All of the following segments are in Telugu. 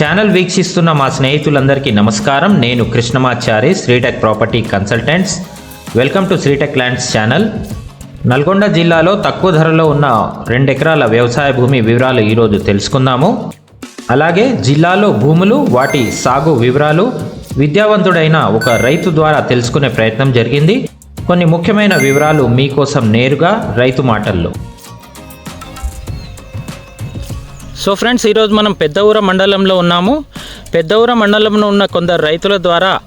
ఛానల్ వీక్షిస్తున్న మా స్నేహితులందరికీ నమస్కారం. నేను Krishnamachari Sritech property consultants. Welcome to Sritech lands channel. Nalgonda జిల్లాలో తక్కువ ధరలో ఉన్న రెండు ఎకరాల వ్యవసాయ భూమి వివరాలు ఈరోజు తెలుసుకుందాము. అలాగే జిల్లాలో భూములు వాటి సాగు వివరాలు విద్యావంతుడైన ఒక రైతు ద్వారా తెలుసుకునే ప్రయత్నం జరిగింది. కొన్ని ముఖ్యమైన వివరాలు మీకోసం నేరుగా రైతు మాటల్లో. సో ఫ్రెండ్స్ ఈరోజు మనం పెద్దఊర మండలంలో ఉన్నాము. పెద్దఊర మండలంలో ఉన్న కొందరు రైతుల ద్వారా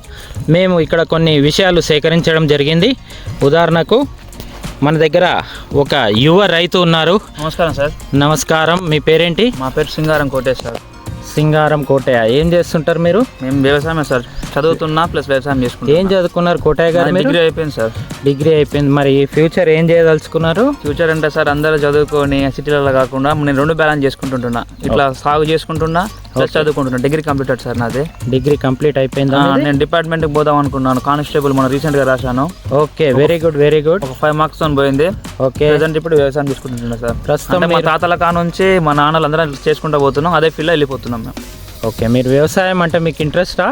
మేము ఇక్కడ కొన్ని విషయాలు సేకరించడం జరిగింది. ఉదాహరణకు మన దగ్గర ఒక యువ రైతు ఉన్నారు. నమస్కారం సార్. నమస్కారం. మీ పేరేంటి? మా పేరు సింగారం కోటేష్ సార్. సింగారం కోటయ్య. ఏం చేస్తుంటారు మీరు? మేము వ్యవసాయమే సార్. చదువుతున్నా ప్లస్ వ్యవసాయం ఏం చేసుకుంటాం చదువుకున్నారు కోటయ్య గారు డిగ్రీ అయిపోయింది సార్. డిగ్రీ అయిపోయింది. మరి ఫ్యూచర్ ఏం చేయదలుచుకున్నారు? ఫ్యూచర్ అంటే సార్ అందరూ చదువుకొని సిటీలలో కాకుండా నేను రెండు బ్యాలెన్స్ చేసుకుంటుంటున్నా. ఇట్లా సాగు చేసుకుంటున్నా ప్లస్ చదువుకుంటున్నా. డిగ్రీ కంప్లీటెడ్ సార్ నాది. డిగ్రీ కంప్లీట్ అయిపోయిందా నేను డిపార్ట్మెంట్కి పోదాం అనుకున్నాను. కానిస్టేబుల్ మనం రీసెంట్గా రాశాను. Okay very good very good ఒక ఫైవ్ మార్క్స్తో పోయింది. ఓకే. ప్రజెంట్ ఇప్పుడు వ్యవసాయం చేసుకుంటున్నా సార్. ప్రస్తుతం మా తాతల కా నుంచి మా నాన్నలు అందరం చేసుకుంటూ పోతున్నాం. అదే ఫీల్డ్ వెళ్ళిపోతున్నాం. మేము ఓకే మీరు వ్యవసాయం అంటే మీకు ఇంట్రెస్టా?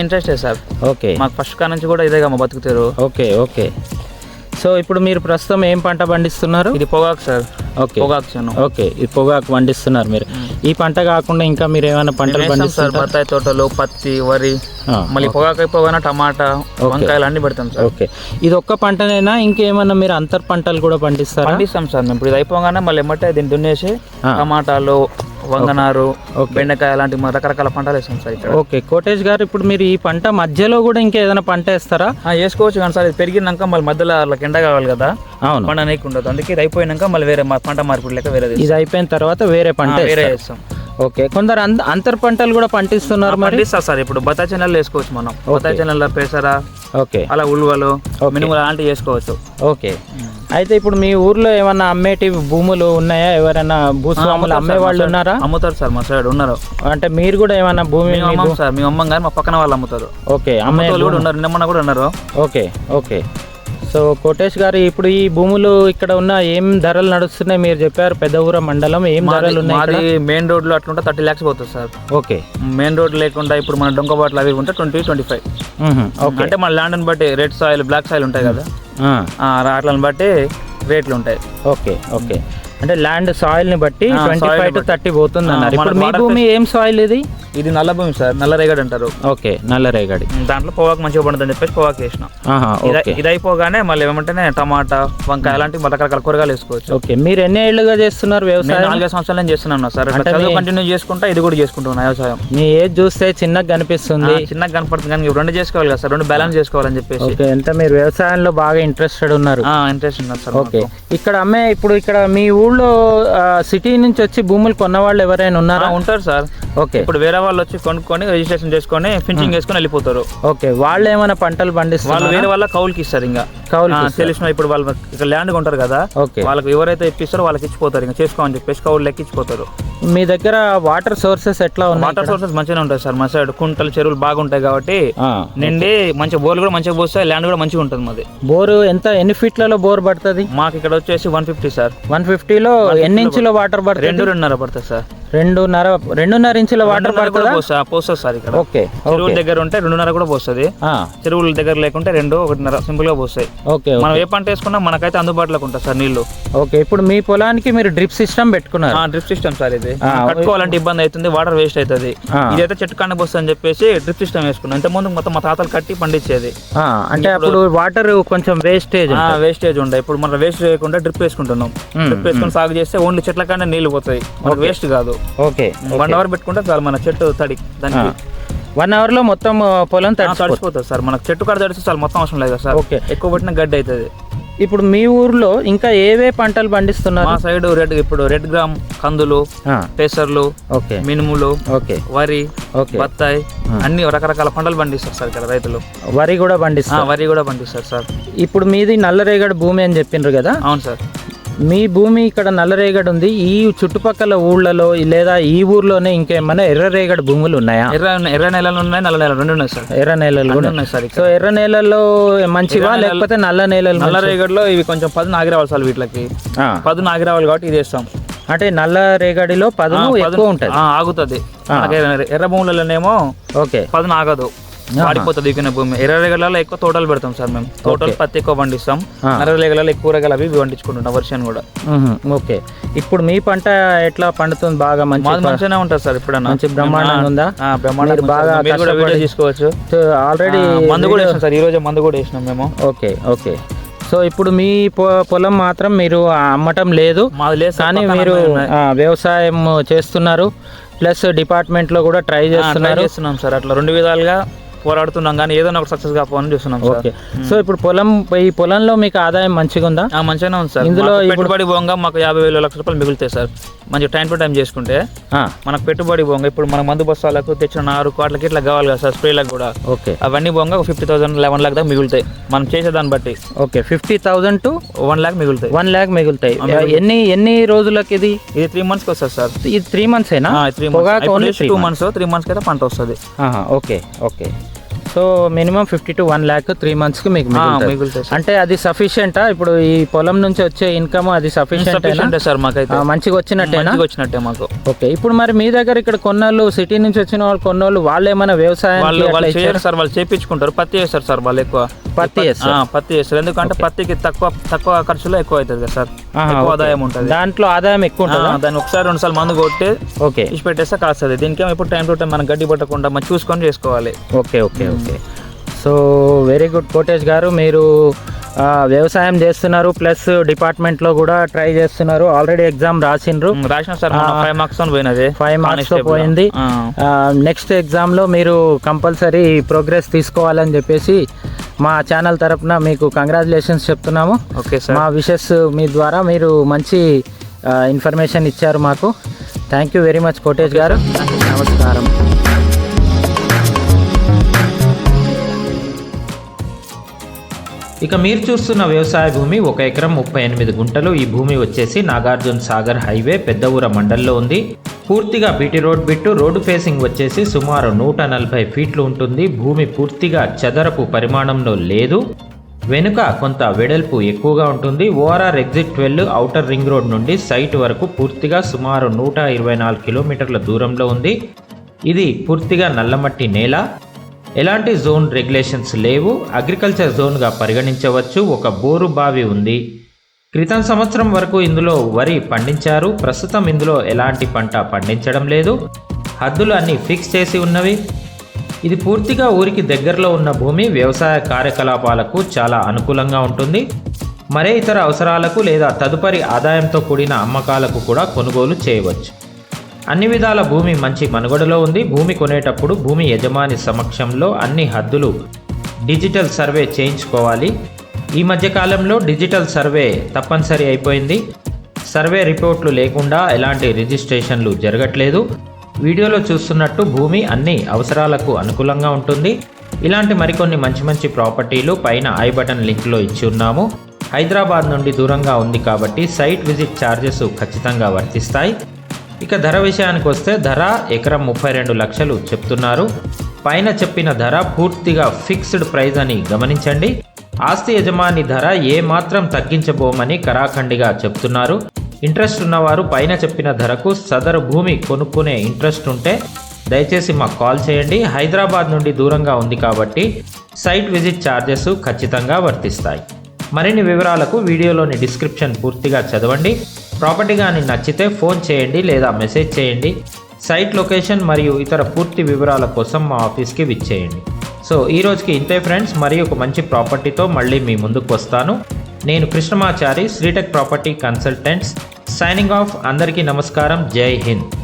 ఇంట్రెస్టే సార్. ఓకే. మాకు ఫస్ట్ కా నుంచి కూడా ఇదేగా మా బతుకుతారు. Okay okay. సో ఇప్పుడు మీరు ప్రస్తుతం ఏం పంట పండిస్తున్నారు? ఇది పొగాకు సార్. ఓకే. పొగాకు చేను. ఓకే ఈ పొగాకు పండిస్తున్నారు మీరు. ఈ పంట కాకుండా ఇంకా మీరు ఏమైనా పంటలు పండిస్తారు బత్తాయి తోటలు పత్తి వరి మళ్ళీ పొగాకు అయిపోగానే టమాటా వంకాయలు అన్ని పెడతాం సార్. ఓకే. ఇది ఒక్క పంటనైనా ఇంకేమన్నా మీరు అంతర్ పంటలు కూడా పండిస్తారా? పండిస్తాం సార్ మేము. ఇప్పుడు ఇది అయిపోగానే మళ్ళీ ఎమ్మటే దీన్ని దున్నేసి. టమాటాలు వంగనారు. బెండకాయ అలాంటి మన రకరకాల పంటలు వేస్తాం సార్ ఇక్కడ. ఓకే కోటేష్ గారు ఇప్పుడు మీరు ఈ పంట మధ్యలో కూడా ఇంకా ఏదైనా పంట వేస్తారా? వేసుకోవచ్చు కానీ సార్ ఇది పెరిగినాక మళ్ళీ మధ్యలో వాళ్ళకి ఎండ కావాలి కదా. అవును. పంట నీకు ఉండదు. అందుకే ఇది అయిపోయినాక మళ్ళీ వేరే పంట మార్పిడి లెక్క వేరే ఇది అయిపోయిన తర్వాత వేరే పంట వేరే. వేస్తాం ఓకే కొందరు అంత- అంతర్ పంటలు కూడా పండిస్తున్నారు మరి? పండిస్తా సార్ ఇప్పుడు బత్తాయి చెన్నెల్లో వేసుకోవచ్చు మనం. బత్తాయి చెన్నెల్లో పెసర ఓకే. అలా ఉలువలు మినుములు అలాంటివి వేసుకోవచ్చు. ఓకే. అయితే ఇప్పుడు మీ ఊర్లో ఏమన్నా అమ్మేటి భూములు ఉన్నాయా? ఎవరైనా భూస్వాములు అమ్మే వాళ్ళు ఉన్నారా? అమ్ముతారు సార్ మా సైడ్ ఉన్నారు. అంటే మీరు కూడా ఏమన్నా భూమి మేము అమ్మం సార్ మేము అమ్మం కానీ మా పక్కన వాళ్ళు అమ్ముతారు. ఓకే అమ్మే కూడా ఉన్నారు నిన్న కూడా ఉన్నారు. Okay okay. సో కోటేష్ గారు ఇప్పుడు ఈ భూములు ఇక్కడ ఉన్న ఏం ధరలు నడుస్తున్నాయి? మీరు చెప్పారు పెద్దఊర మండలం ఏం ధరలు ఉన్నాయి మెయిన్ రోడ్లో అట్లుంటే థర్టీ ల్యాక్స్ పోతుంది సార్. ఓకే. మెయిన్ రోడ్ లేకుండా ఇప్పుడు మన డొంక బాటలు అవి ఉంటే ట్వంటీ ట్వంటీ ఫైవ్ అంటే మన ల్యాండ్ బట్టి రెడ్ సాయిల్ బ్లాక్ సాయిల్ ఉంటాయి కదా? వాటిని బట్టి రేట్లు ఉంటాయి. Okay okay. అంటే ల్యాండ్ సాయిల్ని బట్టి ట్వంటీ ఫైవ్ టు. థర్టీ పోతుంది అన్నారు. ఇప్పుడు మీ భూమి ఏం సాయిల్ ఇది? ఇది నల్ల భూమి సార్ నల్ల రేగడి అంటారు. ఓకే నల్లరేగడి దాంట్లో పొగాకు మంచిగా పండుతుంది చెప్పేసి పొగాకు వేసినాం. ఇది అయిపోగానే మళ్ళీ ఏమంటేనే టమాటా వంకాయ అలాంటి రకరకాల కూరగాయలు వేసుకోవచ్చు. ఓకే మీరు ఎన్ని ఏళ్ళుగా చేస్తున్నారు నేను వ్యవసాయం? నాలుగైదు సంవత్సరాలు నేను చేస్తున్నాను సార్. అంటే చదువు కంటిన్యూ చేసుకుంటా ఇది కూడా చేసుకుంటున్నా వ్యవసాయం. మీ ఏజ్ చూస్తే చిన్నగా కనిపిస్తుంది. చిన్నగా కనపడుతుంది కానీ రెండు చేసుకోవాలి కదా సార్ రెండు బ్యాలెన్స్ చేసుకోవాలని చెప్పేసి. ఓకే ఎంత మీరు వ్యవసాయంలో బాగా ఇంట్రెస్టెడ్ ఉన్నారు? ఇంట్రెస్ట్ ఉన్నది సార్ ఓకే. ఇక్కడ అమ్మే ఇప్పుడు ఇక్కడ మీ ఊళ్ళో సిటీ నుంచి వచ్చి భూములు కొన్న వాళ్ళు ఎవరైనా ఉన్నారా? ఉంటారు సార్. ఓకే. ఇప్పుడు వేరే వాళ్ళు వచ్చి కొనుక్కొని రిజిస్ట్రేషన్ చేసుకొని ఫినిషింగ్ చేసుకొని వెళ్ళిపోతారు. ఓకే. వాళ్ళు ఏమైనా పంటలు వాళ్ళు పండిస్తారు వేరే వాళ్ళ కౌలుకి ఇస్తారు ఇంకా. కౌలుకి ఆ, తెలిసిన ఇప్పుడు వాళ్ళు ఇక్కడ ల్యాండ్ కొంటారు కదా. ఓకే. వాళ్ళకి ఎవరైతే ఇప్పిస్తారో వాళ్ళకి ఇచ్చిపోతారు ఇంకా. చేసుకోమని చెప్పేసి కౌలు లెక్క ఇచ్చిపోతారు మీ దగ్గర వాటర్ సోర్సెస్ ఎట్లా ఉన్నాయి వాటర్ సోర్సెస్ మంచిగా ఉంటాయి సార్. మా సైడ్ కుంటలు చెరువులు బాగుంటాయి కాబట్టి నిండి మంచిగా బోర్లు కూడా మంచిగా పోస్తాయి ల్యాండ్ కూడా మంచిగా ఉంటుంది మాది. బోరు ఎంత ఎన్ని ఫీట్లలో బోర్ పడుతుంది? మాకు ఇక్కడ వచ్చేసి వన్ ఫిఫ్టీ సార్. వన్ ఫిఫ్టీలో ఎన్ని ఇంచుల వాటర్ పడుతుంది. రెండు రెండున్నర పడుతుంది సార్. రెండున్నర రెండున్నర ఇంచుల వాటర్ రెండున్నర కూడా పోస్తా పోస్తుంది సార్ ఇక్కడ. ఓకే చెరువుల దగ్గర ఉంటే రెండున్నర కూడా పోస్తుంది. చెరువుల దగ్గర లేకుంటే రెండు ఒకటిన్నర సింపుల్గా పోస్తాయి. ఓకే మనం ఏ పంట వేసుకున్నా మనకైతే అందుబాటులోకి ఉంటుంది సార్ నీళ్ళు ఓకే ఇప్పుడు మీ పొలానికి మీరు డ్రిప్ సిస్టమ్ పెట్టుకున్నారు. డ్రిప్ సిస్టమ్ సార్ ఇది. కట్టుకోవాలంటే ఇబ్బంది అవుతుంది వాటర్ వేస్ట్ అవుతుంది. ఇదైతే చెట్టు కాండ పోస్తుంది అని చెప్పేసి డ్రిప్ సిస్టమ్ వేసుకున్నాం. ఇంత ముందు మొత్తం మా తాతలు కట్టి పండించేది. అంటే అప్పుడు వాటర్ కొంచెం వేస్టేజ్ వేస్టేజ్ ఉండే. ఇప్పుడు మనం వేస్ట్ చేయకుండా డ్రిప్ వేసుకుంటున్నాం. డ్రిప్ వేసుకొని సాగు చేస్తే ఓన్లీ చెట్ల కాండ నీళ్ళు పోతాయి. వేస్ట్ కాదు. ఓకే వన్ అవర్ పెట్టుకుంటే చాలు మన చెట్టు తడి దానికి. వన్ అవర్లో మొత్తం పొలం తడిసిపోతుంది సార్. మనకు చెట్టు కాడ తడిస్తే చాలు మొత్తం అవసరం లేదు సార్. ఓకే. ఎక్కువ పెట్టిన గడ్డి అవుతుంది. ఇప్పుడు మీ ఊర్లో ఇంకా ఏవే పంటలు పండిస్తున్నారు? మా సైడ్ రెడ్ ఇప్పుడు రెడ్ గ్రామ్ కందులు పెసర్లు ఓకే. మినుములు ఓకే. వరి ఓకే. బత్తాయి. అన్ని రకరకాల పంటలు పండిస్తారు సార్ ఇక్కడ రైతులు. వరి కూడా పండిస్తారు. వరి కూడా పండిస్తారు సార్. ఇప్పుడు మీది నల్లరేగడి భూమి అని చెప్పిండ్రు కదా? అవును సార్. మీ భూమి ఇక్కడ నల్లరేగడి ఉంది. ఈ చుట్టుపక్కల ఊళ్ళలో లేదా ఈ ఊర్లోనే ఇంకేమైనా ఎర్రరేగడి భూములు ఉన్నాయా? ఎర్ర ఎర్ర నెలలు ఉన్నాయి నల్ల నెలలు రెండు ఉన్నాయి సార్. ఎర్ర నేలలు కూడా ఉన్నాయి సార్ సో ఎర్ర నేలల్లో మంచివా? ఎర్ర లేకపోతే నల్ల నేలలు నల్ల? రేగడిలో ఇవి కొంచెం పదును ఆగిరావాలి సార్ వీటికి. ఆ, పదును ఆగిరావాలి కాబట్టి ఇది వేస్తాం. అంటే నల్ల రేగడిలో పదును ఎక్కువ ఉంటుంది. ఆగుతుంది. ఎర్ర భూములలోనేమో ఓకే. పదును ఆగదు. వాడిపోతుంది దిగిన భూమి. ఎర్ర రేగలలో ఎక్కువ తోటలు పెడతాం సార్ మేము. తోటలు పత్తి ఎక్కువ పండిస్తాం. ఎర్ర రేగలలో ఎక్కువ కూరగాయలు అవి ఇవి పండించుకుంటుంటాం వర్షాన్ని కూడా. ఓకే. ఇప్పుడు మీ పంట ఎట్లా పండుతుంది? బాగా మంచి మంచిగానే ఉంటుంది సార్ ఇప్పుడన్నా. మంచి బ్రహ్మాండంగా ఉందా? బ్రహ్మాండంగా మీరు బాగా కూడా వీడియో తీసుకోవచ్చు. ఆల్రెడీ మందు కూడా వేసినాం సార్. ఈ రోజే మందు కూడా వేసినాం మేము. Okay okay. సో ఇప్పుడు మీ పొలం మాత్రం మీరు అమ్మటం లేదు. మాది లేదు సార్, కానీ మీరు వ్యవసాయం చేస్తున్నారు. ప్లస్ డిపార్ట్మెంట్లో కూడా ట్రై చేస్తున్నారు. చేస్తున్నాం సార్. అట్లా రెండు విధాలుగా పోరాడుతున్నాం కానీ ఏదైనా ఒక సక్సెస్ కావాలని చూస్తున్నాం సార్. ఓకే. సో ఇప్పుడు పొలం ఈ పొలంలో మీకు ఆదాయం మంచిగా ఉందా ఆ, మంచిగానే ఉంది సార్. ఇందులో పెట్టుబడి పోగా మాకు యాభై వేల లక్ష రూపాయలు మిగులుతాయి సార్. మంచి టైం టు టైం చేసుకుంటే మనకు పెట్టుబడి పోగా. ఇప్పుడు మన మందు బస్తాలకు తెచ్చిన నారు కోట్లకి ఇట్లా కావాలి కదా సార్ స్ప్రేలకు కూడా. ఓకే. అవన్నీ పోగా ఫిఫ్టీ థౌసండ్ లెవెన్ లాక్ దాకా మిగులుతాయి. మనం చేసే దాన్ని బట్టి. Okay fifty thousand to one lakh మిగులుతాయి. వన్ ల్యాక్ మిగులుతాయి. ఎన్ని ఎన్ని రోజులకి ఇది? ఇది త్రీ మంత్స్కి వస్తుంది సార్. ఇది త్రీ మంత్స్ ఏనా? Three months two months three మంత్స్కి అయితే పంట వస్తుంది. Okay okay. So minimum fifty to one lakh three మంత్స్కి మీకు మిగులుతుంది. అంటే అది సఫిషియంటా ఇప్పుడు ఈ పొలం నుంచి వచ్చే ఇన్కమ్ అది సఫిషియంట్ సార్ మాకైతే. మంచిగా వచ్చినట్టేనా? మంచిగా వచ్చినట్టే మాకు. ఓకే ఇప్పుడు మరి మీ దగ్గర ఇక్కడ కొన్నాళ్ళు సిటీ నుంచి వచ్చిన వాళ్ళు కొన్నోళ్ళు వాళ్ళు ఏమైనా వ్యవసాయం వాళ్ళు వాళ్ళు చేయరు సార్ వాళ్ళు చేపించుకుంటారు. పత్తి చేస్తారు సార్ వాళ్ళు ఎక్కువ. పత్తి పత్తి చేస్తారు ఎందుకంటే పత్తికి తక్కువ తక్కువ ఖర్చులో ఎక్కువ అవుతుంది కదా సార్ ఎక్కువ. ఆదాయం ఉంటుంది. దాంట్లో ఆదాయం ఎక్కువ ఉంటుందా? దాన్ని ఒకసారి రెండు సార్లు మందు కొట్టి ఓకే. ఇచ్చి పెట్టేస్తే కాస్తుంది దీనికేమో ఇప్పుడు టైం టు టైం మనం గడ్డి పట్టకుండా మనం చూసుకొని చేసుకోవాలి. Okay okay okay. So very good Kotesh garu. మీరు వ్యవసాయం చేస్తున్నారు ప్లస్ డిపార్ట్మెంట్లో కూడా ట్రై చేస్తున్నారు. ఆల్రెడీ ఎగ్జామ్ రాసిండ్రు. రాసిన సార్ ఫైవ్ మార్క్స్ పోయినది. ఫైవ్ మార్క్స్ పోయింది. నెక్స్ట్ ఎగ్జామ్లో మీరు కంపల్సరీ ప్రోగ్రెస్ తీసుకోవాలని చెప్పేసి మా ఛానల్ తరపున మీకు కంగ్రాచులేషన్స్ చెప్తున్నాము. ఓకే సార్ మా విషెస్ మీ ద్వారా మీరు మంచి ఇన్ఫర్మేషన్ ఇచ్చారు మాకు. Thank you very much Kotesh garu. నమస్కారం. ఇక మీరు చూస్తున్న వ్యవసాయ భూమి ఒక ఎకరం ముప్పై ఎనిమిది గుంటలు. ఈ భూమి వచ్చేసి నాగార్జున సాగర్ హైవే పెద్ద ఊర మండల్లో ఉంది. పూర్తిగా బీటీ రోడ్ బిట్టు రోడ్డు ఫేసింగ్ వచ్చేసి సుమారు నూట నలభై ఫీట్లు ఉంటుంది. భూమి పూర్తిగా చదరపు పరిమాణంలో లేదు. వెనుక కొంత వెడల్పు ఎక్కువగా ఉంటుంది. ORR exit twelve outer ring road నుండి సైట్ వరకు పూర్తిగా సుమారు నూట ఇరవై నాలుగు కిలోమీటర్ల దూరంలో ఉంది. ఇది పూర్తిగా నల్లమట్టి నేల. ఎలాంటి జోన్ రెగ్యులేషన్స్ లేవు. అగ్రికల్చర్ జోన్గా పరిగణించవచ్చు. ఒక బోరు బావి ఉంది. క్రితం సంవత్సరం వరకు ఇందులో వరి పండించారు. ప్రస్తుతం ఇందులో ఎలాంటి పంట పండించడం లేదు. హద్దులు అన్నీ ఫిక్స్ చేసి ఉన్నవి. ఇది పూర్తిగా ఊరికి దగ్గరలో ఉన్న భూమి. వ్యవసాయ కార్యకలాపాలకు చాలా అనుకూలంగా ఉంటుంది. మరే ఇతర అవసరాలకు లేదా తదుపరి ఆదాయంతో కూడిన అమ్మకాలకు కూడా కొనుగోలు చేయవచ్చు. అన్ని విధాల భూమి మంచి మనుగడలో ఉంది. భూమి కొనేటప్పుడు భూమి యజమాని సమక్షంలో అన్ని హద్దులు డిజిటల్ సర్వే చేయించుకోవాలి. ఈ మధ్య కాలంలో డిజిటల్ సర్వే తప్పనిసరి అయిపోయింది. సర్వే రిపోర్ట్లు లేకుండా ఎలాంటి రిజిస్ట్రేషన్లు జరగట్లేదు. వీడియోలో చూస్తున్నట్టు భూమి అన్ని అవసరాలకు అనుకూలంగా ఉంటుంది. ఇలాంటి మరికొన్ని మంచి మంచి ప్రాపర్టీలు పైన ఐ బటన్ లింక్లో ఇచ్చి ఉన్నాము. హైదరాబాద్ నుండి దూరంగా ఉంది కాబట్టి సైట్ విజిట్ ఛార్జెస్ ఖచ్చితంగా వర్తిస్తాయి. ఇక ధర విషయానికి వస్తే ధర ఎకరం ముప్పై రెండు లక్షలు చెప్తున్నారు. పైన చెప్పిన ధర పూర్తిగా ఫిక్స్డ్ ప్రైస్ అని గమనించండి. ఆస్తి యజమాని ధర ఏమాత్రం తగ్గించబోమని కరాఖండిగా చెప్తున్నారు. ఇంట్రెస్ట్ ఉన్నవారు పైన చెప్పిన ధరకు సదరు భూమి కొనుక్కునే ఇంట్రెస్ట్ ఉంటే దయచేసి మాకు కాల్ చేయండి. హైదరాబాద్ నుండి దూరంగా ఉంది కాబట్టి సైట్ విజిట్ ఛార్జెస్ ఖచ్చితంగా వర్తిస్తాయి. మరిన్ని వివరాలకు వీడియోలోని డిస్క్రిప్షన్ పూర్తిగా చదవండి. ప్రాపర్టీ కానీ నచ్చితే ఫోన్ చేయండి లేదా మెసేజ్ చేయండి. సైట్ లొకేషన్ మరియు ఇతర పూర్తి వివరాల కోసం మా ఆఫీస్కి విచ్చేయండి. సో ఈ రోజుకి ఇంతే ఫ్రెండ్స్. మరి ఒక మంచి ప్రాపర్టీతో మళ్ళీ మీ ముందుకు వస్తాను. నేను Krishnamachari Sritech property consultants. Signing off అందరికీ నమస్కారం. జై హింద్.